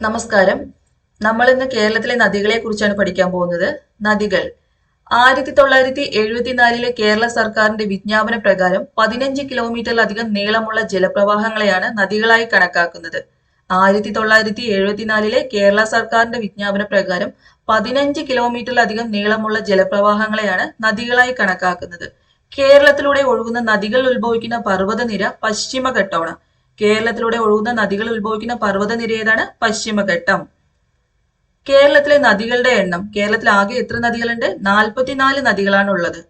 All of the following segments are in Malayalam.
നമസ്കാരം. നമ്മൾ ഇന്ന് കേരളത്തിലെ നദികളെ കുറിച്ചാണ് പഠിക്കാൻ പോകുന്നത്. നദികൾ. ആയിരത്തി തൊള്ളായിരത്തി എഴുപത്തിനാലിലെ കേരള സർക്കാരിന്റെ വിജ്ഞാപന പ്രകാരം പതിനഞ്ച് കിലോമീറ്ററിലധികം നീളമുള്ള ജലപ്രവാഹങ്ങളെയാണ് നദികളായി കണക്കാക്കുന്നത്. ആയിരത്തി തൊള്ളായിരത്തി എഴുപത്തിനാലിലെ കേരള സർക്കാരിന്റെ വിജ്ഞാപന പ്രകാരം പതിനഞ്ച് കിലോമീറ്ററിലധികം നീളമുള്ള ജലപ്രവാഹങ്ങളെയാണ് നദികളായി കണക്കാക്കുന്നത്. കേരളത്തിലൂടെ ഒഴുകുന്ന നദികൾ ഉത്ഭവിക്കുന്ന പർവതനിര പശ്ചിമഘട്ടമാണ്. കേരളത്തിലൂടെ ഒഴുകുന്ന നദികൾ ഉത്ഭവിക്കുന്ന പർവതനിര ഏതാണ്? പശ്ചിമഘട്ടം. കേരളത്തിലെ നദികളുടെ എണ്ണം കേരളത്തിൽ ആകെ എത്ര നദികളുണ്ട്? നാൽപ്പത്തിനാല് നദികളാണ് ഉള്ളത്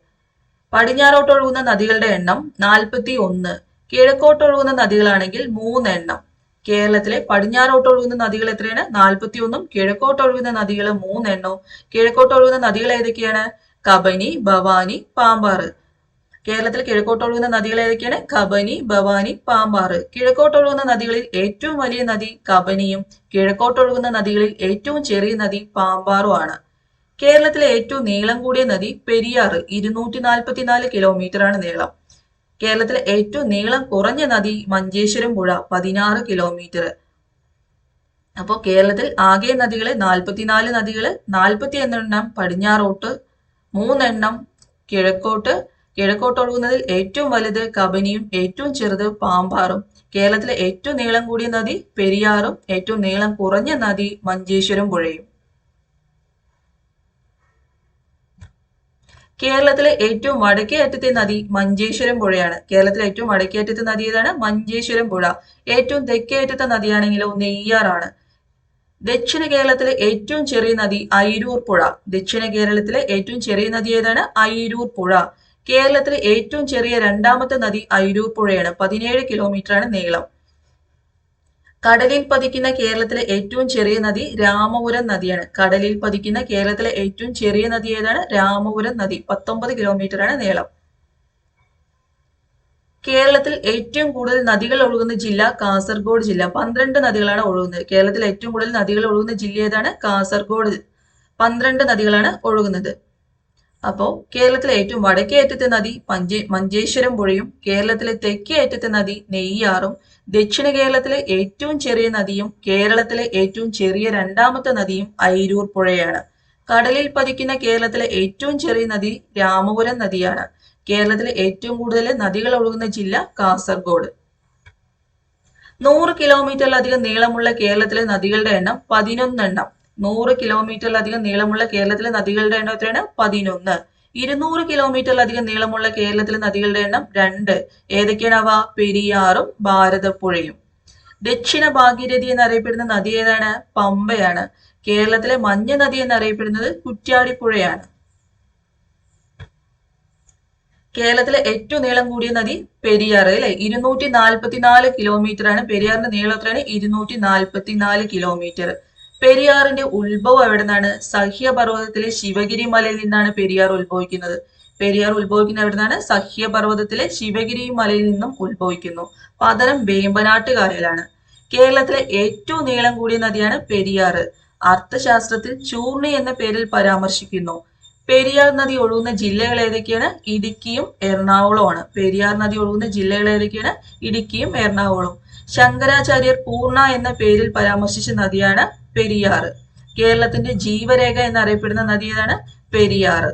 പടിഞ്ഞാറോട്ട് ഒഴുകുന്ന നദികളുടെ എണ്ണം നാൽപ്പത്തി ഒന്ന് കിഴക്കോട്ട് ഒഴുകുന്ന നദികളാണെങ്കിൽ മൂന്നെണ്ണം. കേരളത്തിലെ പടിഞ്ഞാറോട്ട് ഒഴുകുന്ന നദികൾ എത്രയാണ്? നാൽപ്പത്തി ഒന്നും കിഴക്കോട്ട് ഒഴുകുന്ന നദികൾ മൂന്നെണ്ണവും കിഴക്കോട്ട് ഒഴുകുന്ന നദികൾ ഏതൊക്കെയാണ്? കബനി ഭവാനി പാമ്പാറ്. കേരളത്തിൽ കിഴക്കോട്ടൊഴുകുന്ന നദികൾ ഏതൊക്കെയാണ്? കബനി ഭവാനി പാമ്പാറ്. കിഴക്കോട്ടൊഴുകുന്ന നദികളിൽ ഏറ്റവും വലിയ നദി കബനിയും കിഴക്കോട്ടൊഴുകുന്ന നദികളിൽ ഏറ്റവും ചെറിയ നദി പാമ്പാറുമാണ് കേരളത്തിലെ ഏറ്റവും നീളം കൂടിയ നദി പെരിയാർ ഇരുന്നൂറ്റി നാൽപ്പത്തിനാല് കിലോമീറ്റർ ആണ് നീളം. കേരളത്തിലെ ഏറ്റവും നീളം കുറഞ്ഞ നദി മഞ്ചേശ്വരം പുഴ പതിനാറ് കിലോമീറ്റർ അപ്പോൾ കേരളത്തിൽ ആകെ നദികൾ നാൽപ്പത്തിനാല് നദികൾ നാൽപ്പത്തി എണ്ണം പടിഞ്ഞാറോട്ട് മൂന്നെണ്ണം കിഴക്കോട്ട് കിഴക്കോട്ട് ഒഴുകുന്നതിൽ ഏറ്റവും വലുത് കബനിയും ഏറ്റവും ചെറുത് പാമ്പാറും. കേരളത്തിലെ ഏറ്റവും നീളം കൂടിയ നദി പെരിയാറും ഏറ്റവും നീളം കുറഞ്ഞ നദി മഞ്ചേശ്വരം പുഴയും. കേരളത്തിലെ ഏറ്റവും വടക്കേ അറ്റത്തെ നദി മഞ്ചേശ്വരം പുഴയാണ്. കേരളത്തിലെ ഏറ്റവും വടക്കേ അറ്റത്തെ നദി ഏതാണ്? മഞ്ചേശ്വരം പുഴ. ഏറ്റവും തെക്കേ അറ്റത്തെ നദിയാണെങ്കിലോ നെയ്യാറാണ് ദക്ഷിണ കേരളത്തിലെ ഏറ്റവും ചെറിയ നദി ഐരൂർ പുഴ. ദക്ഷിണ കേരളത്തിലെ ഏറ്റവും ചെറിയ നദി ഏതാണ്? ഐരൂർ പുഴ. കേരളത്തിലെ ഏറ്റവും ചെറിയ രണ്ടാമത്തെ നദി ഐരൂപ്പുഴയാണ് പതിനേഴ് കിലോമീറ്റർ ആണ് നീളം. കടലിൽ പതിക്കുന്ന കേരളത്തിലെ ഏറ്റവും ചെറിയ നദി രാമപുരം നദിയാണ്. കടലിൽ പതിക്കുന്ന കേരളത്തിലെ ഏറ്റവും ചെറിയ നദി ഏതാണ്? രാമപുരം നദി. പത്തൊമ്പത് കിലോമീറ്റർ ആണ് നീളം. കേരളത്തിൽ ഏറ്റവും കൂടുതൽ നദികൾ ഒഴുകുന്ന ജില്ല കാസർഗോഡ് ജില്ല. പന്ത്രണ്ട് നദികളാണ് ഒഴുകുന്നത്. കേരളത്തിൽ ഏറ്റവും കൂടുതൽ നദികൾ ഒഴുകുന്ന ജില്ല ഏതാണ്? കാസർഗോഡ്. പന്ത്രണ്ട് നദികളാണ് ഒഴുകുന്നത്. അപ്പോൾ കേരളത്തിലെ ഏറ്റവും വടക്കേ അറ്റത്തെ നദി മഞ്ചേ മഞ്ചേശ്വരം പുഴയും കേരളത്തിലെ തെക്കേ അറ്റത്തെ നദി നെയ്യാറും ദക്ഷിണ കേരളത്തിലെ ഏറ്റവും ചെറിയ നദിയും കേരളത്തിലെ ഏറ്റവും ചെറിയ രണ്ടാമത്തെ നദിയും ഐരൂർ പുഴയാണ്. കടലിൽ പതിക്കുന്ന കേരളത്തിലെ ഏറ്റവും ചെറിയ നദി രാമപുരം നദിയാണ്. കേരളത്തിലെ ഏറ്റവും കൂടുതൽ നദികൾ ഒഴുകുന്ന ജില്ല കാസർഗോഡ്. നൂറ് കിലോമീറ്ററിലധികം നീളമുള്ള കേരളത്തിലെ നദികളുടെ എണ്ണം പതിനൊന്നെണ്ണം. നൂറ് കിലോമീറ്ററിലധികം നീളമുള്ള കേരളത്തിലെ നദികളുടെ എണ്ണം എത്രയാണ്? പതിനൊന്ന്. ഇരുന്നൂറ് കിലോമീറ്ററിലധികം നീളമുള്ള കേരളത്തിലെ നദികളുടെ എണ്ണം രണ്ട്. ഏതൊക്കെയാണ് അവ? പെരിയാറും ഭാരതപ്പുഴയും. ദക്ഷിണ ഭാഗീരഥി എന്നറിയപ്പെടുന്ന നദി ഏതാണ്? പമ്പയാണ്. കേരളത്തിലെ മഞ്ഞ നദി എന്നറിയപ്പെടുന്നത് കുറ്റ്യാടിപ്പുഴയാണ്. കേരളത്തിലെ ഏറ്റവും നീളം കൂടിയ നദി പെരിയാർ അല്ലെ? ഇരുന്നൂറ്റി നാൽപ്പത്തിനാല് കിലോമീറ്റർ ആണ് പെരിയാറിന്റെ നീളം എത്രയാണ്? ഇരുന്നൂറ്റി നാൽപ്പത്തിനാല് കിലോമീറ്റർ. പെരിയാറിന്റെ ഉത്ഭവം എവിടെ നിന്നാണ് സഹ്യപർവതത്തിലെ ശിവഗിരി മലയിൽ നിന്നാണ് പെരിയാർ ഉത്ഭവിക്കുന്നത്. പെരിയാർ ഉത്ഭവിക്കുന്ന എവിടെ നിന്നാണ് സഹ്യപർവതത്തിലെ ശിവഗിരി മലയിൽ നിന്നും ഉത്ഭവിക്കുന്നു. പതനം വേമ്പനാട്ട് കായലാണ് കേരളത്തിലെ ഏറ്റവും നീളം കൂടിയ നദിയാണ് പെരിയാർ അർത്ഥശാസ്ത്രത്തിൽ ചൂർണി എന്ന പേരിൽ പരാമർശിക്കുന്നു. പെരിയാർ നദി ഒഴുകുന്ന ജില്ലകൾ ഏതൊക്കെയാണ്? ഇടുക്കിയും എറണാകുളവുമാണ്. പെരിയാർ നദി ഒഴുകുന്ന ജില്ലകൾ ഏതൊക്കെയാണ്? ഇടുക്കിയും എറണാകുളവും. ശങ്കരാചാര്യർ പൂർണ എന്ന പേരിൽ പരാമർശിച്ച നദിയാണ് പെരിയാറ് കേരളത്തിന്റെ ജീവരേഖ എന്നറിയപ്പെടുന്ന നദി ഏതാണ്? പെരിയാർ.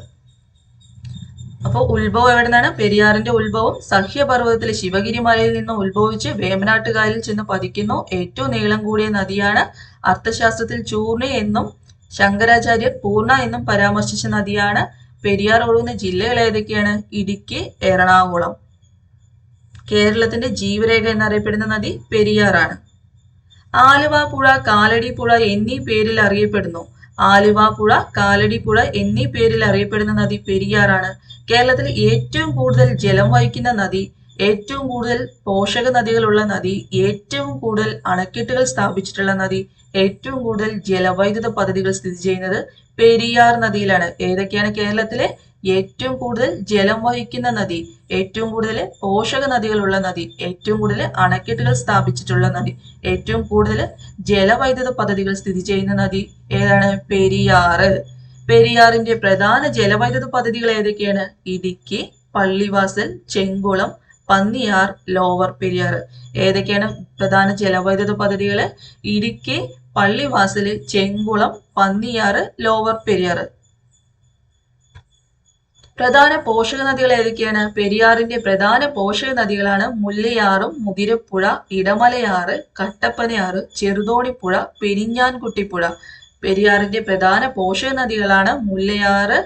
അപ്പോൾ ഉത്ഭവം എവിടെ നിന്നാണ് പെരിയാറിന്റെ ഉത്ഭവം സഹ്യപർവതത്തിലെ ശിവഗിരി മലയിൽ നിന്ന് ഉത്ഭവിച്ച് വേമനാട്ടുകാരിൽ ചെന്ന് പതിക്കുന്നു. ഏറ്റവും നീളം കൂടിയ നദിയാണ് അർത്ഥശാസ്ത്രത്തിൽ ചൂർണി എന്നും ശങ്കരാചാര്യർ പൂർണ എന്നും പരാമർശിച്ച നദിയാണ്. പെരിയാർ ഒഴുകുന്ന ജില്ലകൾ ഏതൊക്കെയാണ്? ഇടുക്കി എറണാകുളം. കേരളത്തിന്റെ ജീവരേഖ എന്നറിയപ്പെടുന്ന നദി പെരിയാറാണ്. ആലുവ പുഴ കാലടി പുഴ എന്നീ പേരിൽ അറിയപ്പെടുന്നു. ആലുവ പുഴ കാലടി പുഴ എന്നീ പേരിൽ അറിയപ്പെടുന്ന നദി പെരിയാറാണ്. കേരളത്തിൽ ഏറ്റവും കൂടുതൽ ജലം വഹിക്കുന്ന നദി ഏറ്റവും കൂടുതൽ പോഷക നദികളുള്ള നദി ഏറ്റവും കൂടുതൽ അണക്കെട്ടുകൾ സ്ഥാപിച്ചിട്ടുള്ള നദി ഏറ്റവും കൂടുതൽ ജലവൈദ്യുത പദ്ധതികൾ സ്ഥിതി ചെയ്യുന്നത് പെരിയാർ നദിയിലാണ്. ഏതൊക്കെയാണ് കേരളത്തിലെ ഏറ്റവും കൂടുതൽ ജലം വഹിക്കുന്ന നദി ഏറ്റവും കൂടുതൽ പോഷക നദികളുള്ള നദി ഏറ്റവും കൂടുതൽ അണക്കെട്ടുകൾ സ്ഥാപിച്ചിട്ടുള്ള നദി ഏറ്റവും കൂടുതൽ ജലവൈദ്യുത പദ്ധതികൾ സ്ഥിതി ചെയ്യുന്ന നദി ഏതാണ്? പെരിയാറ്. പെരിയാറിന്റെ പ്രധാന ജലവൈദ്യുത പദ്ധതികൾ ഏതൊക്കെയാണ്? ഇടുക്കി പള്ളിവാസൽ ചെങ്കുളം പന്നിയാർ ലോവർ പെരിയാർ ഏതൊക്കെയാണ് പ്രധാന ജലവൈദ്യുത പദ്ധതികൾ ഇടുക്കി പള്ളിവാസൽ ചെങ്കുളം പന്നിയാർ ലോവർ പെരിയാറ്. പ്രധാന പോഷക നദികൾ ഏതൊക്കെയാണ്? പെരിയാറിന്റെ പ്രധാന പോഷക നദികളാണ് മുല്ലയാറും മുതിരപ്പുഴ ഇടമലയാറ് കട്ടപ്പനയാറ് ചെറുതോണിപ്പുഴ പെരിഞ്ഞാൻകുട്ടിപ്പുഴ. പെരിയാറിന്റെ പ്രധാന പോഷക നദികളാണ് മുല്ലയാറ്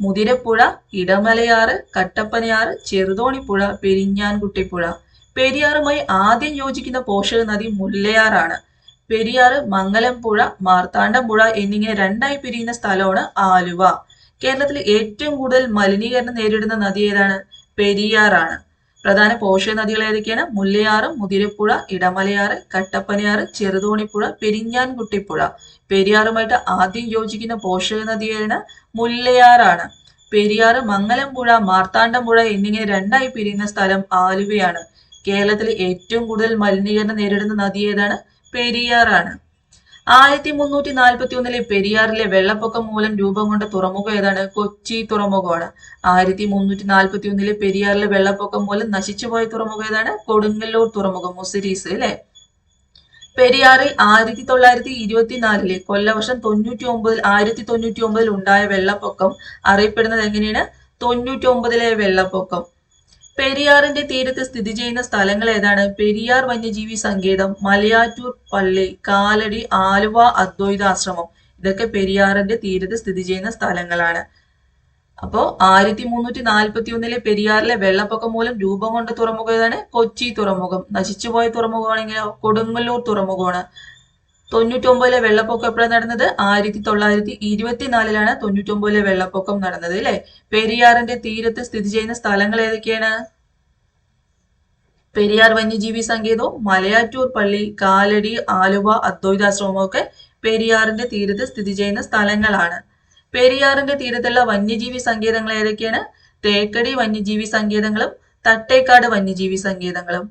മുതിരപ്പുഴ ഇടമലയാറ് കട്ടപ്പനയാറ് ചെറുതോണിപ്പുഴ പെരിഞ്ഞാൻകുട്ടിപ്പുഴ. പെരിയാറുമായി ആദ്യം യോജിക്കുന്ന പോഷക നദി മുല്ലയാറാണ്. പെരിയാറ് മംഗലംപുഴ മാർത്താണ്ഡംപുഴ എന്നിങ്ങനെ രണ്ടായി പിരിയുന്ന സ്ഥലമാണ് ആലുവ. കേരളത്തിൽ ഏറ്റവും കൂടുതൽ മലിനീകരണം നേരിടുന്ന നദി ഏതാണ്? പെരിയാറാണ്. പ്രധാന പോഷക നദികൾ ഏതൊക്കെയാണ്? മുല്ലയാറ് മുതിരപ്പുഴ ഇടമലയാറ് കട്ടപ്പനയാറ് ചെറുതോണിപ്പുഴ പെരിഞ്ഞാൻകുട്ടിപ്പുഴ. പെരിയാറുമായിട്ട് ആദ്യം യോജിക്കുന്ന പോഷക നദിയാണ് മുല്ലയാറാണ്. പെരിയാറ് മംഗലംപുഴ മാർത്താണ്ഡംപുഴ എന്നിങ്ങനെ രണ്ടായി പിരിയുന്ന സ്ഥലം ആലുവയാണ്. കേരളത്തിൽ ഏറ്റവും കൂടുതൽ മലിനീകരണം നേരിടുന്ന നദി ഏതാണ്? പെരിയാറാണ്. ആയിരത്തി മുന്നൂറ്റി നാൽപ്പത്തി ഒന്നിലെ പെരിയാറിലെ വെള്ളപ്പൊക്കം മൂലം രൂപം കൊണ്ട തുറമുഖം ഏതാണ്? കൊച്ചി തുറമുഖമാണ്. ആയിരത്തി മുന്നൂറ്റി നാൽപ്പത്തി ഒന്നിലെ പെരിയാറിലെ വെള്ളപ്പൊക്കം മൂലം നശിച്ചുപോയ തുറമുഖം ഏതാണ്? കൊടുങ്ങല്ലൂർ തുറമുഖം മുസിരീസ് അല്ലെ? പെരിയാറിൽ ആയിരത്തി തൊള്ളായിരത്തി ഇരുപത്തിനാലിലെ കൊല്ലവർഷം തൊണ്ണൂറ്റി ഒമ്പതിൽ ആയിരത്തി തൊണ്ണൂറ്റി ഒമ്പതിൽ ഉണ്ടായ വെള്ളപ്പൊക്കം അറിയപ്പെടുന്നത് എങ്ങനെയാണ്? തൊണ്ണൂറ്റി ഒമ്പതിലെ വെള്ളപ്പൊക്കം. പെരിയാറിന്റെ തീരത്ത് സ്ഥിതി ചെയ്യുന്ന സ്ഥലങ്ങൾ ഏതാണ്? പെരിയാർ വന്യജീവി സങ്കേതം മലയാറ്റൂർ പള്ളി കാലടി ആലുവ അദ്വൈതാശ്രമം ഇതൊക്കെ പെരിയാറിന്റെ തീരത്ത് സ്ഥിതി ചെയ്യുന്ന സ്ഥലങ്ങളാണ്. അപ്പോ ആയിരത്തി മുന്നൂറ്റി നാൽപ്പത്തി ഒന്നിലെ പെരിയാറിലെ വെള്ളപ്പൊക്കം മൂലം രൂപം കൊണ്ട തുറമുഖം ഏതാണ്? കൊച്ചി തുറമുഖം. നശിച്ചുപോയ തുറമുഖമാണെങ്കിലോ? കൊടുങ്ങല്ലൂർ തുറമുഖമാണ്. തൊണ്ണൂറ്റൊമ്പതിലെ വെള്ളപ്പൊക്കം എപ്പോഴാണ് നടന്നത്? ആയിരത്തി തൊള്ളായിരത്തി ഇരുപത്തിനാലിലാണ് തൊണ്ണൂറ്റൊമ്പതിലെ വെള്ളപ്പൊക്കം നടന്നത് അല്ലെ? പെരിയാറിന്റെ തീരത്ത് സ്ഥിതി ചെയ്യുന്ന സ്ഥലങ്ങൾ ഏതൊക്കെയാണ്? പെരിയാർ വന്യജീവി സങ്കേതവും മലയാറ്റൂർ പള്ളി കാലടി ആലുവ അദ്വൈതാശ്രമവും ഒക്കെ പെരിയാറിന്റെ തീരത്ത് സ്ഥിതി ചെയ്യുന്ന സ്ഥലങ്ങളാണ്. പെരിയാറിന്റെ തീരത്തുള്ള വന്യജീവി സങ്കേതങ്ങൾ ഏതൊക്കെയാണ്? തേക്കടി വന്യജീവി സങ്കേതങ്ങളും തട്ടേക്കാട് വന്യജീവി സങ്കേതങ്ങളും.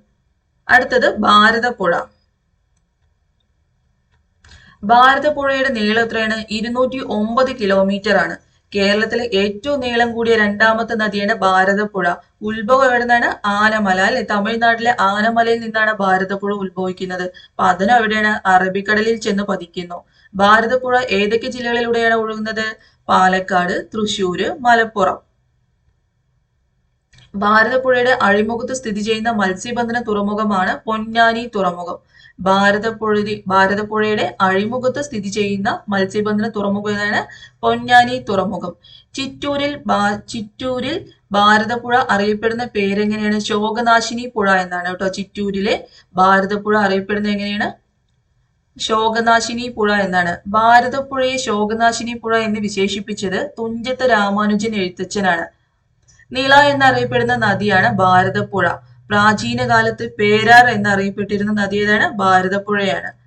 അടുത്തത് ഭാരതപ്പുഴ. ഭാരതപ്പുഴയുടെ നീളം എത്രയാണ് ഇരുന്നൂറ്റി ഒമ്പത് കിലോമീറ്റർ ആണ് കേരളത്തിലെ ഏറ്റവും നീളം കൂടിയ രണ്ടാമത്തെ നദിയാണ് ഭാരതപ്പുഴ. ഉത്ഭവം എവിടെ നിന്നാണ് ആനമല അല്ലെ തമിഴ്നാട്ടിലെ ആനമലയിൽ നിന്നാണ് ഭാരതപ്പുഴ ഉത്ഭവിക്കുന്നത്. പതനം എവിടെയാണ്? അറബിക്കടലിൽ ചെന്ന് പതിക്കുന്നു. ഭാരതപ്പുഴ ഏതൊക്കെ ജില്ലകളിലൂടെയാണ് ഒഴുകുന്നത്? പാലക്കാട് തൃശൂര് മലപ്പുറം. ഭാരതപ്പുഴയുടെ അഴിമുഖത്ത് സ്ഥിതി ചെയ്യുന്ന മത്സ്യബന്ധന തുറമുഖമാണ് പൊന്നാനി തുറമുഖം. ഭാരതപ്പുഴ ഭാരതപ്പുഴയുടെ അഴിമുഖത്ത് സ്ഥിതി ചെയ്യുന്ന മത്സ്യബന്ധന തുറമുഖമാണ് പൊന്നാനി തുറമുഖം. ചിറ്റൂരിൽ ചിറ്റൂരിൽ ഭാരതപ്പുഴ അറിയപ്പെടുന്ന പേരെങ്ങനെയാണ്? ശോകനാശിനി പുഴ എന്നാണ് കേട്ടോ ചിറ്റൂരിലെ ഭാരതപ്പുഴ അറിയപ്പെടുന്ന എങ്ങനെയാണ്? ശോകനാശിനി പുഴ എന്നാണ്. ഭാരതപ്പുഴയെ ശോകനാശിനി പുഴ എന്ന് വിശേഷിപ്പിച്ചത് തുഞ്ചത്ത് രാമാനുജൻ എഴുത്തച്ഛനാണ്. നീള എന്നറിയപ്പെടുന്ന നദിയാണ് ഭാരതപ്പുഴ. പ്രാചീന കാലത്ത് പേരാർ എന്നറിയപ്പെട്ടിരുന്ന നദി ഏതാണ്? ഭാരതപ്പുഴയാണ്.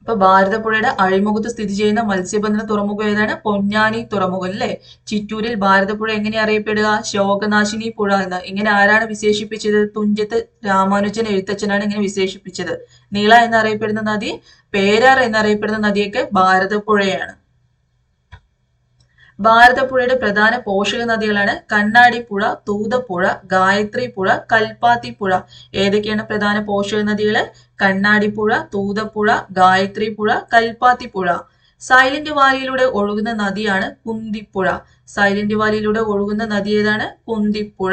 അപ്പൊ ഭാരതപ്പുഴയുടെ അഴിമുഖത്ത് സ്ഥിതി ചെയ്യുന്ന മത്സ്യബന്ധന തുറമുഖം ഏതാണ്? പൊന്നാനി തുറമുഖം അല്ലെ? ചിറ്റൂരിൽ ഭാരതപ്പുഴ എങ്ങനെ അറിയപ്പെടുക? ശോകനാശിനി പുഴ എന്ന്. ഇങ്ങനെ ആരാണ് വിശേഷിപ്പിച്ചത്? തുഞ്ചത്ത് രാമാനുജൻ എഴുത്തച്ഛനാണ് ഇങ്ങനെ വിശേഷിപ്പിച്ചത്. നീള എന്നറിയപ്പെടുന്ന നദി പേരാർ എന്നറിയപ്പെടുന്ന നദിയൊക്കെ ഭാരതപ്പുഴയാണ്. ഭാരതപ്പുഴയുടെ പ്രധാന പോഷക നദികളാണ് കണ്ണാടിപ്പുഴ തൂതപ്പുഴ ഗായത്രി പുഴ കൽപ്പാത്തി ഏതൊക്കെയാണ് പ്രധാന പോഷക നദികൾ? കണ്ണാടിപ്പുഴ തൂതപ്പുഴ ഗായത്രി പുഴ കൽപ്പാത്തി സൈലന്റ് വാലിയിലൂടെ ഒഴുകുന്ന നദിയാണ് കുന്തിപ്പുഴ. സൈലന്റ് വാലിയിലൂടെ ഒഴുകുന്ന നദി ഏതാണ്? കുന്തിപ്പുഴ.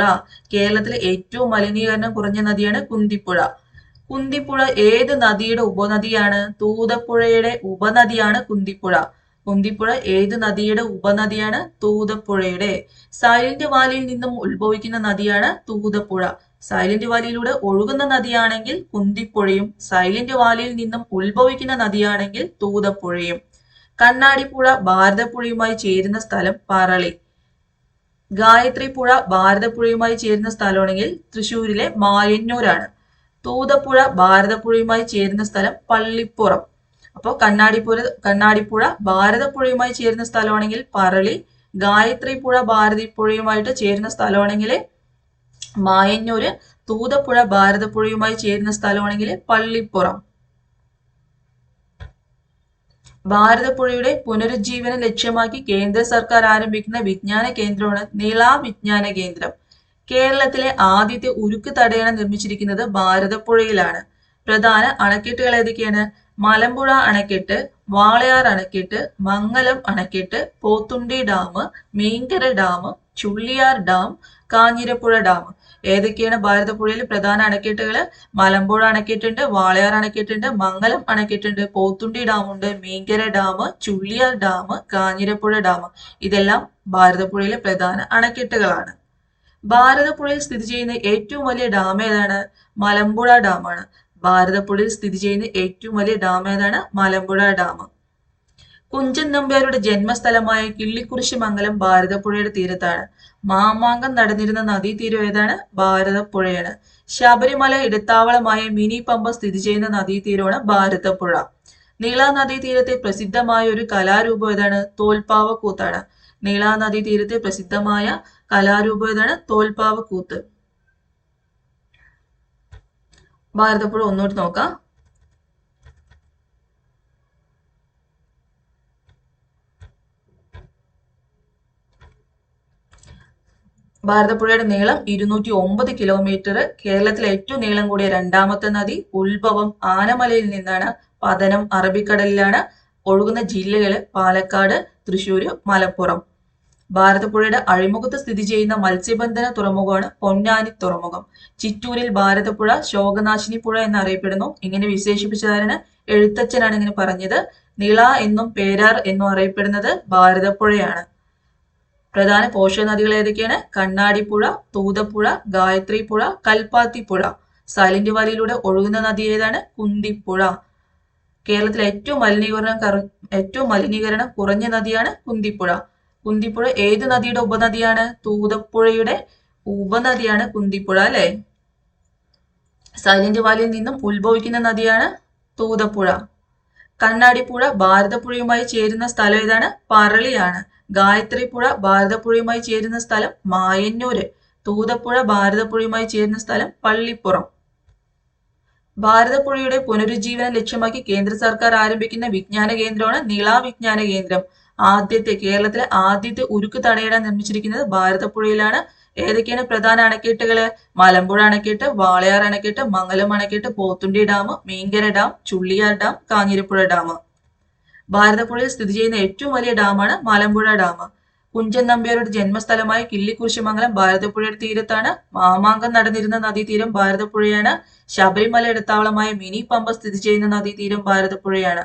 കേരളത്തിലെ ഏറ്റവും മലിനീകരണം കുറഞ്ഞ നദിയാണ് കുന്തിപ്പുഴ. കുന്തിപ്പുഴ ഏത് നദിയുടെ ഉപനദിയാണ്? തൂതപ്പുഴയുടെ ഉപനദിയാണ് കുന്തിപ്പുഴ. കുന്തിപ്പുഴ ഏത് നദിയുടെ ഉപനദിയാണ് തൂതപ്പുഴയുടെ? സൈലന്റ് വാലിയിൽ നിന്നും ഉത്ഭവിക്കുന്ന നദിയാണ് തൂതപ്പുഴ. സൈലന്റ് വാലിയിലൂടെ ഒഴുകുന്ന നദിയാണെങ്കിൽ കുന്തിപ്പുഴയും സൈലന്റ് വാലിയിൽ നിന്നും ഉത്ഭവിക്കുന്ന നദിയാണെങ്കിൽ തൂതപ്പുഴയും. കണ്ണാടിപ്പുഴ ഭാരതപ്പുഴയുമായി ചേരുന്ന സ്ഥലം പറളി. ഗായത്രി പുഴ ഭാരതപ്പുഴയുമായി ചേരുന്ന സ്ഥലമാണെങ്കിൽ തൃശ്ശൂരിലെ മായന്നൂരാണ് തൂതപ്പുഴ ഭാരതപ്പുഴയുമായി ചേരുന്ന സ്ഥലം പള്ളിപ്പുറം. അപ്പോൾ കണ്ണാടിപ്പുഴ കണ്ണാടിപ്പുഴ ഭാരതപ്പുഴയുമായി ചേരുന്ന സ്ഥലമാണെങ്കിൽ പറളി ഗായത്രി പുഴ ഭാരതിപ്പുഴയുമായിട്ട് ചേരുന്ന സ്ഥലമാണെങ്കിൽ മായന്നൂര് തൂതപ്പുഴ ഭാരതപ്പുഴയുമായി ചേരുന്ന സ്ഥലമാണെങ്കിൽ പള്ളിപ്പുറം. ഭാരതപ്പുഴയുടെ പുനരുജ്ജീവനം ലക്ഷ്യമാക്കി കേന്ദ്ര സർക്കാർ ആരംഭിക്കുന്ന വിജ്ഞാന കേന്ദ്രമാണ് നില വിജ്ഞാന കേന്ദ്രം. കേരളത്തിലെ ആദ്യത്തെ ഉരുക്ക് തടയണ നിർമ്മിച്ചിരിക്കുന്നത് ഭാരതപ്പുഴയിലാണ്. പ്രധാന അണക്കെട്ടുകൾ ഏതൊക്കെയാണ്? മലമ്പുഴ അണക്കെട്ട് വാളയാർ അണക്കെട്ട് മംഗലം അണക്കെട്ട് Pothundi dam Meenkara dam Chulliyar dam Kanjirapuzha dam. ഏതൊക്കെയാണ് ഭാരതപ്പുഴയിൽ പ്രധാന അണക്കെട്ടുകൾ മലമ്പുഴ അണക്കെട്ടുണ്ട് വാളയാർ അണക്കെട്ടുണ്ട് മംഗലം അണക്കെട്ടുണ്ട് പോത്തുണ്ടി ഡാമുണ്ട് Meenkara dam Chulliyar dam Kanjirapuzha dam. ഇതെല്ലാം ഭാരതപ്പുഴയിലെ പ്രധാന അണക്കെട്ടുകളാണ്. ഭാരതപ്പുഴയിൽ സ്ഥിതി ചെയ്യുന്ന ഏറ്റവും വലിയ ഡാം ഏതാണ്? മലമ്പുഴ ഡാമാണ്. ഭാരതപ്പുഴയിൽ സ്ഥിതി ചെയ്യുന്ന ഏറ്റവും വലിയ ഡാം ഏതാണ്? മലമ്പുഴ ഡാം. കുഞ്ചൻ നമ്പ്യാരുടെ ജന്മസ്ഥലമായ കിള്ളിക്കുറിശി മംഗലം ഭാരതപ്പുഴയുടെ തീരത്താണ്. മാമാങ്കം നടന്നിരുന്ന നദീതീരം ഏതാണ്? ഭാരതപ്പുഴയാണ്. ശബരിമല ഇടത്താവളമായ മിനി പമ്പ സ്ഥിതി ചെയ്യുന്ന നദീതീരമാണ് ഭാരതപ്പുഴ. നീള നദീതീരത്തെ പ്രസിദ്ധമായ ഒരു കലാരൂപം ഏതാണ്? തോൽപ്പാവക്കൂത്താണ്. നീള നദീതീരത്തെ പ്രസിദ്ധമായ കലാരൂപം ഏതാണ്? തോൽപ്പാവ ഭാരതപ്പുഴ ഒന്നുകൂടി നോക്കാം. ഭാരതപ്പുഴയുടെ നീളം ഇരുന്നൂറ്റി ഒമ്പത് കിലോമീറ്റർ കേരളത്തിലെ ഏറ്റവും നീളം കൂടിയ രണ്ടാമത്തെ നദി ഉത്ഭവം ആനമലയിൽ നിന്നാണ്. പതനം അറബിക്കടലിലാണ്. ഒഴുകുന്ന ജില്ലകൾ പാലക്കാട് തൃശ്ശൂര് മലപ്പുറം. ഭാരതപ്പുഴയുടെ അഴിമുഖത്ത് സ്ഥിതി ചെയ്യുന്ന മത്സ്യബന്ധന തുറമുഖമാണ് പൊന്നാനി തുറമുഖം. ചിറ്റൂരിൽ ഭാരതപ്പുഴ ശോകനാശിനി പുഴ എന്നറിയപ്പെടുന്നു. ഇങ്ങനെ വിശേഷിപ്പിച്ചതാരാണ്? എഴുത്തച്ഛനാണ് ഇങ്ങനെ പറഞ്ഞത്. നിള എന്നും പേരാർ എന്നും അറിയപ്പെടുന്നത് ഭാരതപ്പുഴയാണ്. പ്രധാന പോഷക നദികൾ ഏതൊക്കെയാണ്? കണ്ണാടിപ്പുഴ തൂതപ്പുഴ ഗായത്രി പുഴ കൽപ്പാത്തിപ്പുഴ. സൈലന്റ് വാലിയിലൂടെ ഒഴുകുന്ന നദി ഏതാണ്? കുന്തിപ്പുഴ. കേരളത്തിലെ ഏറ്റവും മലിനീകരണം ഏറ്റവും മലിനീകരണം കുറഞ്ഞ നദിയാണ് കുന്തിപ്പുഴ. കുന്തിപ്പുഴ ഏത് നദിയുടെ ഉപനദിയാണ്? തൂതപ്പുഴയുടെ ഉപനദിയാണ് കുന്തിപ്പുഴ അല്ലെ? സൈലന്റ് വാലിയിൽ നിന്നും ഉത്ഭവിക്കുന്ന നദിയാണ് തൂതപ്പുഴ. കണ്ണാടിപ്പുഴ ഭാരതപ്പുഴയുമായി ചേരുന്ന സ്ഥലം ഏതാണ്? പറളിയാണ്. ഗായത്രി പുഴ ഭാരതപ്പുഴയുമായി ചേരുന്ന സ്ഥലം മായന്നൂര്. തൂതപ്പുഴ ഭാരതപ്പുഴയുമായി ചേരുന്ന സ്ഥലം പള്ളിപ്പുറം. ഭാരതപ്പുഴയുടെ പുനരുജ്ജീവനം ലക്ഷ്യമാക്കി കേന്ദ്ര സർക്കാർ ആരംഭിക്കുന്ന വിജ്ഞാന കേന്ദ്രമാണ് നിള വിജ്ഞാന കേന്ദ്രം. ആദ്യത്തെ കേരളത്തിലെ ആദ്യത്തെ ഉരുക്ക് തടയിടാൻ നിർമ്മിച്ചിരിക്കുന്നത് ഭാരതപ്പുഴയിലാണ്. ഏതൊക്കെയാണ് പ്രധാന അണക്കെട്ടുകൾ? മലമ്പുഴ അണക്കെട്ട് വാളയാർ അണക്കെട്ട് മംഗലം അണക്കെട്ട് Pothundi dam Meenkara dam Chulliyar dam Kanjirapuzha dam. ഭാരതപ്പുഴയിൽ സ്ഥിതി ചെയ്യുന്ന ഏറ്റവും വലിയ ഡാമാണ് മലമ്പുഴ ഡാം. കുഞ്ചൻ നമ്പ്യാരുടെ ജന്മസ്ഥലമായ കിള്ളിക്കുരിശിമംഗലം ഭാരതപ്പുഴയുടെ തീരത്താണ്. മാമാങ്കം നടന്നിരുന്ന നദീതീരം ഭാരതപ്പുഴയാണ്. ശബരിമല ഇടത്താവളമായ മിനി പമ്പ സ്ഥിതി ചെയ്യുന്ന നദീതീരം ഭാരതപ്പുഴയാണ്.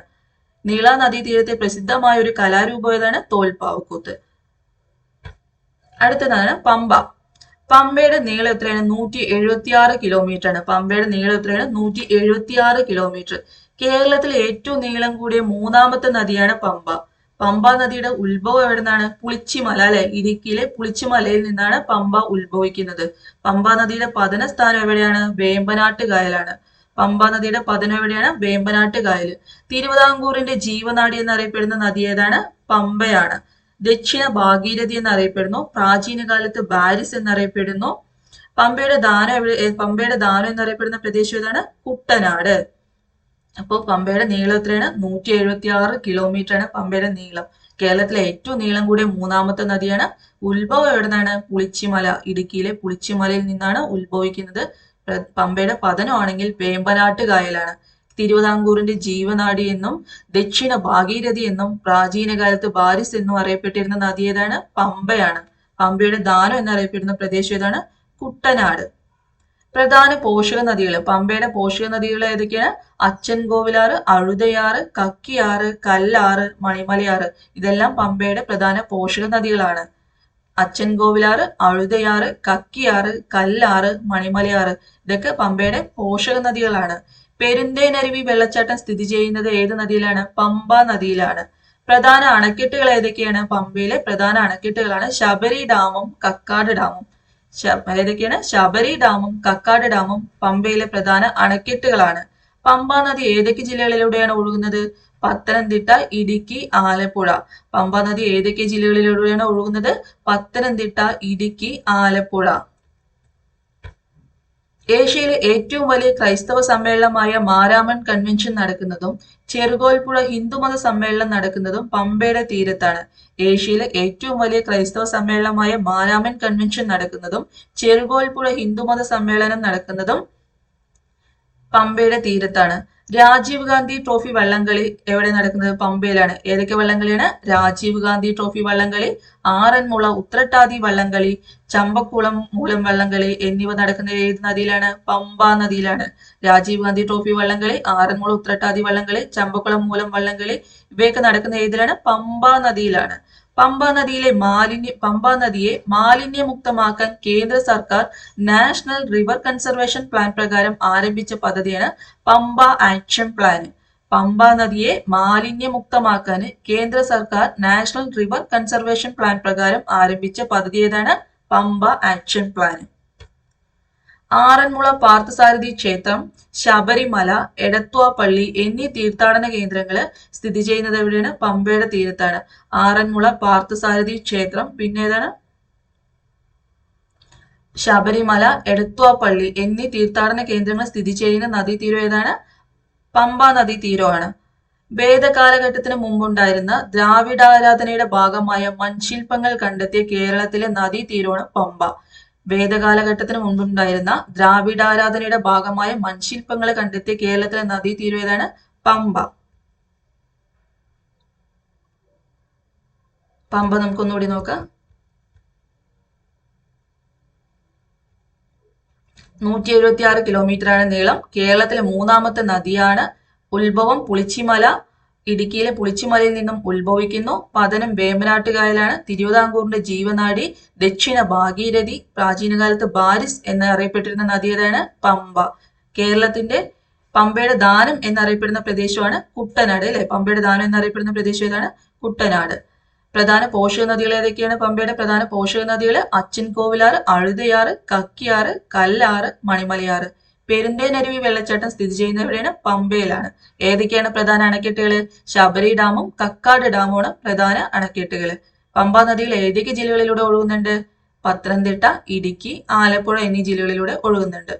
നീള നദീതീരത്തെ പ്രസിദ്ധമായ ഒരു കലാരൂപം ഏതാണ്? തോൽപ്പാവക്കൂത്ത്. അടുത്തതാണ് പമ്പ. പമ്പയുടെ നീളം എത്രയാണ്? നൂറ്റി എഴുപത്തി ആറ് കിലോമീറ്റർ ആണ് പമ്പയുടെ നീളം എത്രയാണ്? നൂറ്റി എഴുപത്തി ആറ് കിലോമീറ്റർ. കേരളത്തിലെ ഏറ്റവും നീളം കൂടിയ മൂന്നാമത്തെ നദിയാണ് പമ്പ. പമ്പ നദിയുടെ ഉത്ഭവം എവിടെ നിന്നാണ് പുളിച്ചിമല അല്ലെ? ഇടുക്കിയിലെ പുളിച്ചിമലയിൽ നിന്നാണ് പമ്പ ഉത്ഭവിക്കുന്നത്. പമ്പ നദിയുടെ പതന സ്ഥാനം എവിടെയാണ്? വേമ്പനാട്ട് കായലാണ് പമ്പ നദിയുടെ പതനവിടെയാണ് വേമ്പനാട്ട് കായൽ തിരുവിതാംകൂറിന്റെ ജീവനാടി എന്നറിയപ്പെടുന്ന നദി ഏതാണ്? പമ്പയാണ്. ദക്ഷിണ ഭാഗീരഥി എന്നറിയപ്പെടുന്നു. പ്രാചീന കാലത്ത് ബാരിസ് എന്നറിയപ്പെടുന്നു. പമ്പയുടെ ദാനം എവിടെ പമ്പയുടെ ദാനം എന്നറിയപ്പെടുന്ന പ്രദേശം ഏതാണ്? കുട്ടനാട്. അപ്പോൾ പമ്പയുടെ നീളം എത്രയാണ്? നൂറ്റി എഴുപത്തി ആറ് കിലോമീറ്റർ ആണ് പമ്പയുടെ നീളം. കേരളത്തിലെ ഏറ്റവും നീളം കൂടിയ മൂന്നാമത്തെ നദിയാണ് ഉത്ഭവം എവിടെ നിന്നാണ് പുളിച്ചിമല. ഇടുക്കിയിലെ പുളിച്ചിമലയിൽ നിന്നാണ് ഉത്ഭവിക്കുന്നത്. പമ്പയുടെ പതനമാണെങ്കിൽ വേമ്പനാട്ട് കായലാണ് തിരുവിതാംകൂറിന്റെ ജീവനാടി എന്നും ദക്ഷിണ ഭാഗീരഥി എന്നും പ്രാചീന കാലത്ത് ബാരിസ് എന്നും അറിയപ്പെട്ടിരുന്ന നദി ഏതാണ്? പമ്പയാണ്. പമ്പയുടെ ദാനം എന്നറിയപ്പെടുന്ന പ്രദേശം ഏതാണ്? കുട്ടനാട്. പ്രധാന പോഷക നദികൾ പമ്പയുടെ പോഷക നദികൾ ഏതൊക്കെയാണ്? അച്ചൻകോവിലാറ് അഴുതയാറ് കക്കിയാറ് കല്ലാറ് മണിമലയാറ്. ഇതെല്ലാം പമ്പയുടെ പ്രധാന പോഷക നദികളാണ്. അച്ചൻകോവിലാറ് അഴുതയാറ് കക്കിയാറ് കല്ലാറ് മണിമലയാറ് ഇതൊക്കെ പമ്പയുടെ പോഷക നദികളാണ്. പെരുന്തേനരുവി വെള്ളച്ചാട്ടം സ്ഥിതി ചെയ്യുന്നത് ഏത് നദിയിലാണ്? പമ്പ നദിയിലാണ്. പ്രധാന അണക്കെട്ടുകൾ ഏതൊക്കെയാണ്? പമ്പയിലെ പ്രധാന അണക്കെട്ടുകളാണ് ശബരി ഡാമും കക്കാട് ഡാമും. ഏതൊക്കെയാണ്? ശബരി ഡാമും കക്കാട് ഡാമും പമ്പയിലെ പ്രധാന അണക്കെട്ടുകളാണ്. പമ്പ നദി ഏതൊക്കെ ജില്ലകളിലൂടെയാണ് ഒഴുകുന്നത്? പത്തനംതിട്ട ഇടുക്കി ആലപ്പുഴ. പമ്പ നദി ഏതൊക്കെ ജില്ലകളിലൂടെയാണ് ഒഴുകുന്നത്? പത്തനംതിട്ട ഇടുക്കി ആലപ്പുഴ. ഏഷ്യയിലെ ഏറ്റവും വലിയ ക്രൈസ്തവ സമ്മേളനമായ മാരാമൻ കൺവെൻഷൻ നടക്കുന്നതും ചെറുകോൽപ്പുഴ ഹിന്ദുമത സമ്മേളനം നടക്കുന്നതും പമ്പയുടെ തീരത്താണ്. ഏഷ്യയിലെ ഏറ്റവും വലിയ ക്രൈസ്തവ സമ്മേളനമായ മാരാമൻ കൺവെൻഷൻ നടക്കുന്നതും ചെറുകോൽപ്പുഴ ഹിന്ദുമത സമ്മേളനം നടക്കുന്നതും പമ്പയുടെ തീരത്താണ്. രാജീവ് ഗാന്ധി ട്രോഫി വള്ളംകളി എവിടെ നടക്കുന്നത്? പമ്പയിലാണ്. ഏതൊക്കെ വള്ളംകളിയാണ്? രാജീവ് ഗാന്ധി ട്രോഫി വള്ളംകളി ആറന്മുള ഉത്രട്ടാതി വള്ളംകളി ചമ്പക്കുളം മൂലം വള്ളംകളി എന്നിവ നടക്കുന്ന ഏത് നദിയിലാണ്? പമ്പ നദിയിലാണ്. രാജീവ് ഗാന്ധി ട്രോഫി വള്ളംകളി ആറന്മുള ഉത്രട്ടാതി വള്ളംകളി ചമ്പക്കുളം മൂലം വള്ളംകളി ഇവയൊക്കെ നടക്കുന്ന ഏതിലാണ്? പമ്പ നദിയിലാണ്. പമ്പ നദിയിലെ മാലിന്യ പമ്പ നദിയെ മാലിന്യമുക്തമാക്കാൻ കേന്ദ്ര സർക്കാർ നാഷണൽ റിവർ കൺസർവേഷൻ പ്ലാൻ പ്രകാരം ആരംഭിച്ച പദ്ധതിയാണ് പമ്പ ആക്ഷൻ പ്ലാൻ പമ്പ നദിയെ മാലിന്യമുക്തമാക്കാൻ കേന്ദ്ര സർക്കാർ നാഷണൽ റിവർ കൺസർവേഷൻ പ്ലാൻ പ്രകാരം ആരംഭിച്ച പദ്ധതി ഏതാണ്? പമ്പ ആക്ഷൻ പ്ലാൻ ആറന്മുള പാർത്ഥസാരഥി ക്ഷേത്രം ശബരിമല എടത്വ പള്ളി എന്നീ തീർത്ഥാടന കേന്ദ്രങ്ങൾ സ്ഥിതി ചെയ്യുന്നത് എവിടെയാണ്? പമ്പയുടെ തീരത്താണ്. ആറന്മുള പാർത്ഥസാരഥി ക്ഷേത്രം പിന്നെ ഏതാണ് ശബരിമല എടത്വ പള്ളി എന്നീ തീർത്ഥാടന കേന്ദ്രങ്ങൾ സ്ഥിതി ചെയ്യുന്ന നദീതീരം ഏതാണ്? പമ്പ നദീതീരമാണ്. വേദകാലഘട്ടത്തിന് മുമ്പുണ്ടായിരുന്ന ദ്രാവിഡാരാധനയുടെ ഭാഗമായ മൺശില്പങ്ങൾ കണ്ടെത്തിയ കേരളത്തിലെ നദീതീരമാണ് പമ്പ. വേദകാലഘട്ടത്തിന് മുമ്പുണ്ടായിരുന്ന ദ്രാവിഡാരാധനയുടെ ഭാഗമായ മൺശില്പങ്ങൾ കണ്ടെത്തിയ കേരളത്തിലെ നദീതീരം ഏതാണ്? പമ്പ. പമ്പ നമുക്കൊന്നുകൂടി നോക്കാം. നൂറ്റി എഴുപത്തി ആറ് കിലോമീറ്റർ ആണ് നീളം. കേരളത്തിലെ മൂന്നാമത്തെ നദിയാണ് ഉത്ഭവം പുളിച്ചിമല. ഇടുക്കിയിലെ പുളിച്ചുമലയിൽ നിന്നും ഉത്ഭവിക്കുന്നു. പതനം വേമ്പനാട്ടുകായലാണ്. തിരുവിതാംകൂറിന്റെ ജീവനാടി ദക്ഷിണ ഭാഗീരഥി പ്രാചീനകാലത്ത് ബാരിസ് എന്നറിയപ്പെട്ടിരുന്ന നദി ഏതാണ് പമ്പ. കേരളത്തിന്റെ പമ്പയുടെ ദാനം എന്നറിയപ്പെടുന്ന പ്രദേശമാണ് കുട്ടനാട് അല്ലെ? പമ്പയുടെ ദാനം എന്നറിയപ്പെടുന്ന പ്രദേശം ഏതാണ്? കുട്ടനാട്. പ്രധാന പോഷക നദികൾ ഏതൊക്കെയാണ്? പമ്പയുടെ പ്രധാന പോഷക നദികൾ അച്ചൻകോവിലാറ് അഴുതയാറ് കക്കിയാറ് കല്ലാറ് മണിമലയാറ്. പെരുന്തേനരുവി വെള്ളച്ചാട്ടം സ്ഥിതി ചെയ്യുന്ന എവിടെയാണ് പമ്പയിലാണ്. ഏതൊക്കെയാണ് പ്രധാന അണക്കെട്ടുകൾ ശബരി ഡാമും കക്കാട് ഡാമുമാണ് പ്രധാന അണക്കെട്ടുകൾ പമ്പ നദിയിൽ ഏതൊക്കെ ജില്ലകളിലൂടെ ഒഴുകുന്നുണ്ട്? പത്തനംതിട്ട ഇടുക്കി ആലപ്പുഴ എന്നീ ജില്ലകളിലൂടെ ഒഴുകുന്നുണ്ട്.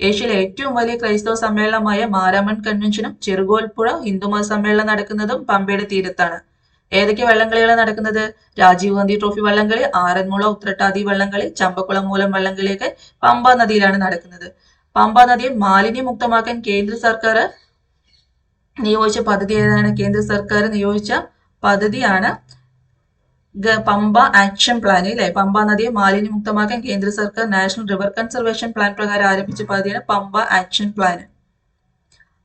ഏഷ്യയിലെ ഏറ്റവും വലിയ ക്രൈസ്തവ സമ്മേളനമായ മാരാമൺ കൺവെൻഷനും ചെറുകോൽപ്പുഴ ഹിന്ദുമത സമ്മേളനം നടക്കുന്നതും പമ്പയുടെ തീരത്താണ്. ഏതൊക്കെ വള്ളംകളികളാണ് നടക്കുന്നത്? രാജീവ് ഗാന്ധി ട്രോഫി വള്ളംകളി ആറന്മുള ഉത്രട്ടാതി വള്ളംകളി ചമ്പക്കുളം മൂലം വള്ളംകളിയൊക്കെ പമ്പ നദിയിലാണ് നടക്കുന്നത്. പമ്പ നദിയെ മാലിന്യമുക്തമാക്കാൻ കേന്ദ്ര സർക്കാർ നിയോഗിച്ച പദ്ധതി ഏതാണ്? കേന്ദ്ര സർക്കാർ നിയോഗിച്ച പദ്ധതിയാണ് പമ്പ ആക്ഷൻ പ്ലാൻ അല്ലെ പമ്പ നദിയെ മാലിന്യമുക്തമാക്കാൻ കേന്ദ്ര സർക്കാർ നാഷണൽ റിവർ കൺസർവേഷൻ പ്ലാൻ പ്രകാരം ആരംഭിച്ച പദ്ധതിയാണ് പമ്പ ആക്ഷൻ പ്ലാൻ.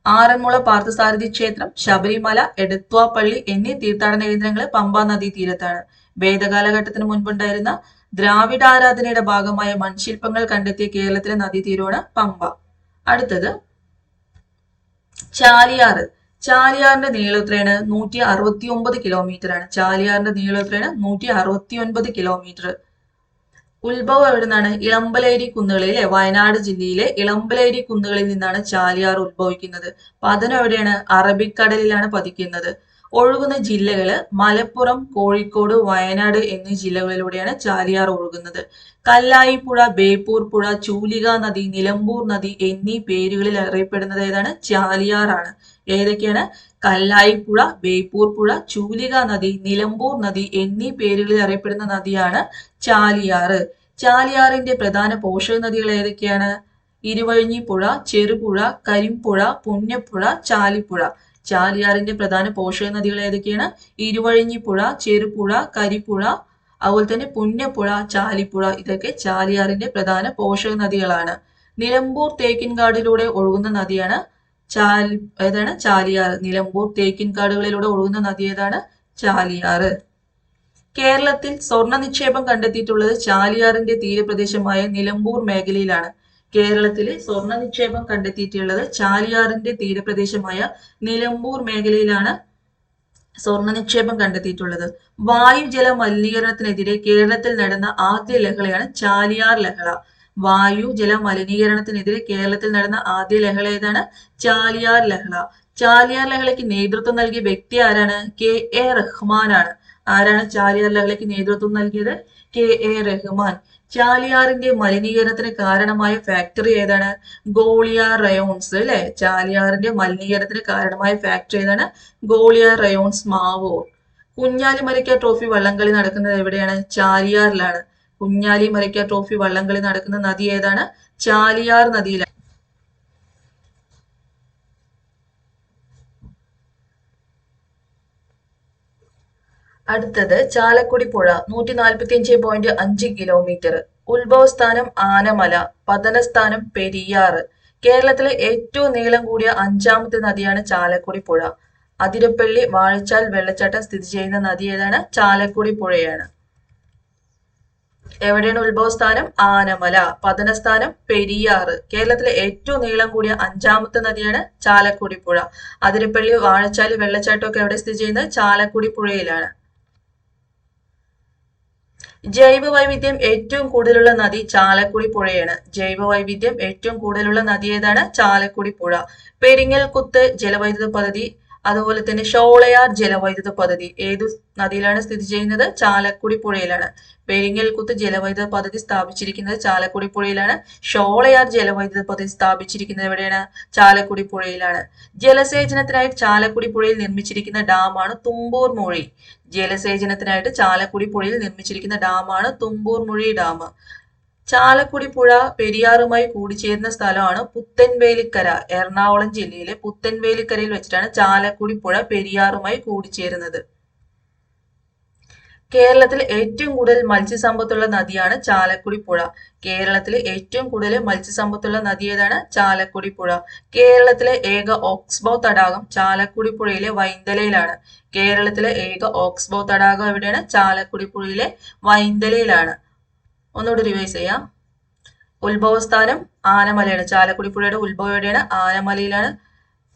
ആറന്മുള പാർത്ഥസാരഥി ക്ഷേത്രം ശബരിമല എടത്വാപ്പള്ളി പള്ളി എന്നീ തീർത്ഥാടന കേന്ദ്രങ്ങൾ പമ്പ നദീ തീരത്താണ്. വേദകാലഘട്ടത്തിന് മുൻപുണ്ടായിരുന്ന ദ്രാവിഡാരാധനയുടെ ഭാഗമായ മൺശില്പങ്ങൾ കണ്ടെത്തിയ കേരളത്തിലെ നദീതീരമാണ് പമ്പ. അടുത്തത് ചാലിയാറ്. ചാലിയാറിന്റെ നീളോത്രയാണ് നൂറ്റി അറുപത്തി ഒമ്പത് കിലോമീറ്റർ ആണ് ചാലിയാറിന്റെ നീളോത്രയാണ് നൂറ്റി അറുപത്തി ഒൻപത് കിലോമീറ്റർ ഉത്ഭവം എവിടെ നിന്നാണ് ഇളമ്പലേരി കുന്നുകളിൽ അല്ലെ വയനാട് ജില്ലയിലെ ഇളമ്പലേരി കുന്നുകളിൽ നിന്നാണ് ചാലിയാർ ഉത്ഭവിക്കുന്നത്. പതനം എവിടെയാണ്? അറബിക്കടലിലാണ് പതിക്കുന്നത്. ഒഴുകുന്ന ജില്ലകൾ മലപ്പുറം കോഴിക്കോട് വയനാട് എന്നീ ജില്ലകളിലൂടെയാണ് ചാലിയാർ ഒഴുകുന്നത്. കല്ലായിപ്പുഴ ബേപ്പൂർ പുഴ ചൂലിക നദി നിലമ്പൂർ നദി എന്നീ പേരുകളിൽ അറിയപ്പെടുന്നത് ഏതാണ്? ചാലിയാറാണ് ഏതൊക്കെയാണ്? കല്ലായിപ്പുഴ ബേപ്പൂർ പുഴ ചൂലിക നദി നിലമ്പൂർ നദി എന്നീ പേരുകളിൽ അറിയപ്പെടുന്ന നദിയാണ് ചാലിയാറ് ചാലിയാറിന്റെ പ്രധാന പോഷക നദികൾ ഏതൊക്കെയാണ്? ഇരുവഴിഞ്ഞിപ്പുഴ ചെറുപുഴ കരിമ്പുഴ പുണ്യപ്പുഴ ചാലിപ്പുഴ. ചാലിയാറിന്റെ പ്രധാന പോഷക നദികൾ ഏതൊക്കെയാണ്? ഇരുവഴിഞ്ഞിപ്പുഴ ചെറുപുഴ കരിപ്പുഴ അതുപോലെ തന്നെ പുണ്യപ്പുഴ ചാലിപ്പുഴ ഇതൊക്കെ ചാലിയാറിന്റെ പ്രധാന പോഷക നദികളാണ് നിലമ്പൂർ തേക്കിൻകാടിലൂടെ ഒഴുകുന്ന നദിയാണ് ചാലി ഏതാണ്? ചാലിയാർ. നിലമ്പൂർ തേക്കിൻകാടുകളിലൂടെ ഒഴുകുന്ന നദി ഏതാണ്? ചാലിയാറ് കേരളത്തിൽ സ്വർണ നിക്ഷേപം കണ്ടെത്തിയിട്ടുള്ളത് ചാലിയാറിന്റെ തീരപ്രദേശമായ നിലമ്പൂർ മേഖലയിലാണ്. കേരളത്തിലെ സ്വർണ നിക്ഷേപം കണ്ടെത്തിയിട്ടുള്ളത് ചാലിയാറിന്റെ തീരപ്രദേശമായ നിലമ്പൂർ മേഖലയിലാണ് സ്വർണ നിക്ഷേപം കണ്ടെത്തിയിട്ടുള്ളത്. വായുജല മലിനീകരണത്തിനെതിരെ കേരളത്തിൽ നടന്ന ആദ്യ ലഹളയാണ് ചാലിയാർ ലഹള. വായു ജല മലിനീകരണത്തിനെതിരെ കേരളത്തിൽ നടന്ന ആദ്യ ലഹള ഏതാണ്? ചാലിയാർ ലഹള. ചാലിയാർ ലഹളയ്ക്ക് നേതൃത്വം നൽകിയ വ്യക്തി ആരാണ്? കെ എ റഹ്മാൻ ആണ് ആരാണ് ചാലിയാർ ലഹളയ്ക്ക് നേതൃത്വം നൽകിയത്? K A Rahman. ചാലിയാറിന്റെ മലിനീകരണത്തിന് കാരണമായ ഫാക്ടറി ഏതാണ്? ഗോളിയാർ റയോൺസ് അല്ലെ? ചാലിയാറിന്റെ മലിനീകരണത്തിന് കാരണമായ ഫാക്ടറി ഏതാണ്? ഗോളിയാർ റയോൺസ് മാവൂർ കുഞ്ഞാലി മരയ്ക്ക ട്രോഫി വള്ളംകളി നടക്കുന്നത് എവിടെയാണ്? ചാലിയാറിലാണ്. കുഞ്ഞാലി മരയ്ക്ക ട്രോഫി വള്ളംകളി നടക്കുന്ന നദി ഏതാണ്? ചാലിയാർ നദിയിലാണ്. അടുത്തത് ചാലക്കുടി പുഴ നൂറ്റി നാൽപ്പത്തി അഞ്ച് പോയിന്റ് അഞ്ച് കിലോമീറ്റർ ഉത്ഭവസ്ഥാനം ആനമല പതനസ്ഥാനം പെരിയാർ. കേരളത്തിലെ ഏറ്റവും നീളം കൂടിയ അഞ്ചാമത്തെ നദിയാണ് ചാലക്കുടി പുഴ. അതിരപ്പള്ളി വാഴച്ചാൽ വെള്ളച്ചാട്ടം സ്ഥിതി ചെയ്യുന്ന നദി ഏതാണ്? ചാലക്കുടി പുഴയാണ്. എവിടെയാണ് ഉത്ഭവസ്ഥാനം? ആനമല പതനസ്ഥാനം പെരിയാർ. കേരളത്തിലെ ഏറ്റവും നീളം കൂടിയ അഞ്ചാമത്തെ നദിയാണ് ചാലക്കുടി പുഴ. അതിരപ്പള്ളി വാഴച്ചാൽ വെള്ളച്ചാട്ടം ഒക്കെ എവിടെ സ്ഥിതി ചെയ്യുന്നത്? ചാലക്കുടി പുഴയിലാണ്. ജൈവ വൈവിധ്യം ഏറ്റവും കൂടുതലുള്ള നദി ചാലക്കുടി പുഴയാണ്. ജൈവ വൈവിധ്യം ഏറ്റവും കൂടുതലുള്ള നദി ഏതാണ്? ചാലക്കുടി പുഴ. പെരിങ്ങൽകുത്ത് ജലവൈദ്യുത പദ്ധതി അതുപോലെ തന്നെ ഷോളയാർ ജലവൈദ്യുത പദ്ധതി ഏതു നദിയിലാണ് സ്ഥിതി ചെയ്യുന്നത്? ചാലക്കുടി പുഴയിലാണ്. പെരിങ്ങൽകുത്ത് ജലവൈദ്യുത പദ്ധതി സ്ഥാപിച്ചിരിക്കുന്നത് ചാലക്കുടി പുഴയിലാണ്. ഷോളയാർ ജലവൈദ്യുത പദ്ധതി സ്ഥാപിച്ചിരിക്കുന്നത് എവിടെയാണ്? ചാലക്കുടി പുഴയിലാണ്. ജലസേചനത്തിനായി ചാലക്കുടി പുഴയിൽ നിർമ്മിച്ചിരിക്കുന്ന ഡാമാണ് തുമ്പൂർ മുഴി. ജലസേചനത്തിനായിട്ട് ചാലക്കുടി പുഴയിൽ നിർമ്മിച്ചിരിക്കുന്ന ഡാമാണ് തുമ്പൂർ മുഴി ഡാം. ചാലക്കുടി പുഴ പെരിയാറുമായി കൂടിച്ചേരുന്ന സ്ഥലമാണ് പുത്തൻവേലിക്കര. എറണാകുളം ജില്ലയിലെ പുത്തൻവേലിക്കരയിൽ വെച്ചിട്ടാണ് ചാലക്കുടി പുഴ പെരിയാറുമായി കൂടിച്ചേരുന്നത്. കേരളത്തിൽ ഏറ്റവും കൂടുതൽ മത്സ്യസമ്പത്തുള്ള നദിയാണ് ചാലക്കുടി പുഴ കേരളത്തിലെ ഏറ്റവും കൂടുതൽ മത്സ്യസമ്പത്തുള്ള നദി ഏതാണ്? ചാലക്കുടി പുഴ കേരളത്തിലെ ഏക ഓക്സ്ബോ തടാകം ചാലക്കുടി പുഴയിലെ വൈന്തലയിലാണ്. കേരളത്തിലെ ഏക ഓക്സ്ബോ തടാകം എവിടെയാണ്? ചാലക്കുടി പുഴയിലെ വൈന്തലയിലാണ്. ഒന്നുകൂടി റിവൈസ് ചെയ്യാം. ഉത്ഭവസ്ഥാനം ആനമലയാണ്. ചാലക്കുടി പുഴയുടെ ഉത്ഭവം എവിടെയാണ് ആനമലയിലാണ്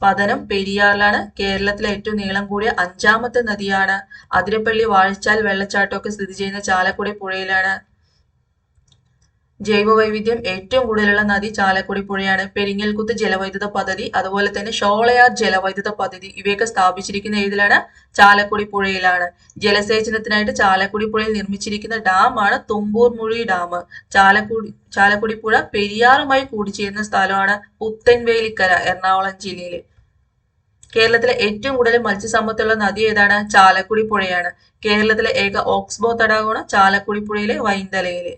പതനം. പെരിയാറിലാണ് കേരളത്തിലെ ഏറ്റവും നീളം കൂടിയ അഞ്ചാമത്തെ നദിയാണ്. അതിരപ്പള്ളി വാഴച്ചാൽ വെള്ളച്ചാട്ടമൊക്കെ സ്ഥിതി ചെയ്യുന്ന ചാലക്കുടി പുഴയിലാണ്. ജൈവ വൈവിധ്യം ഏറ്റവും കൂടുതലുള്ള നദി ചാലക്കുടി പുഴയാണ്. പെരിങ്ങൽകുത്ത് ജലവൈദ്യുത പദ്ധതി അതുപോലെ തന്നെ ഷോളയാർ ജലവൈദ്യുത പദ്ധതി ഇവയൊക്കെ സ്ഥാപിച്ചിരിക്കുന്ന ഏതിലാണ്? ചാലക്കുടി പുഴയിലാണ്. ജലസേചനത്തിനായിട്ട് ചാലക്കുടി പുഴയിൽ നിർമ്മിച്ചിരിക്കുന്ന ഡാമാണ് തുമ്പൂർ മുഴി ഡാം. ചാലക്കുടി ചാലക്കുടി പുഴ പെരിയാറുമായി കൂടിച്ചേരുന്ന സ്ഥലമാണ് പുത്തൻവേലിക്കര എറണാകുളം ജില്ലയിൽ കേരളത്തിലെ ഏറ്റവും കൂടുതൽ മത്സ്യസമ്പത്തുള്ള നദി ഏതാണ്? ചാലക്കുടി പുഴയാണ്. കേരളത്തിലെ ഏക ഓക്സ്ബോ തടാകമാണ് ചാലക്കുടി പുഴയിലെ വൈന്തലയിലെ.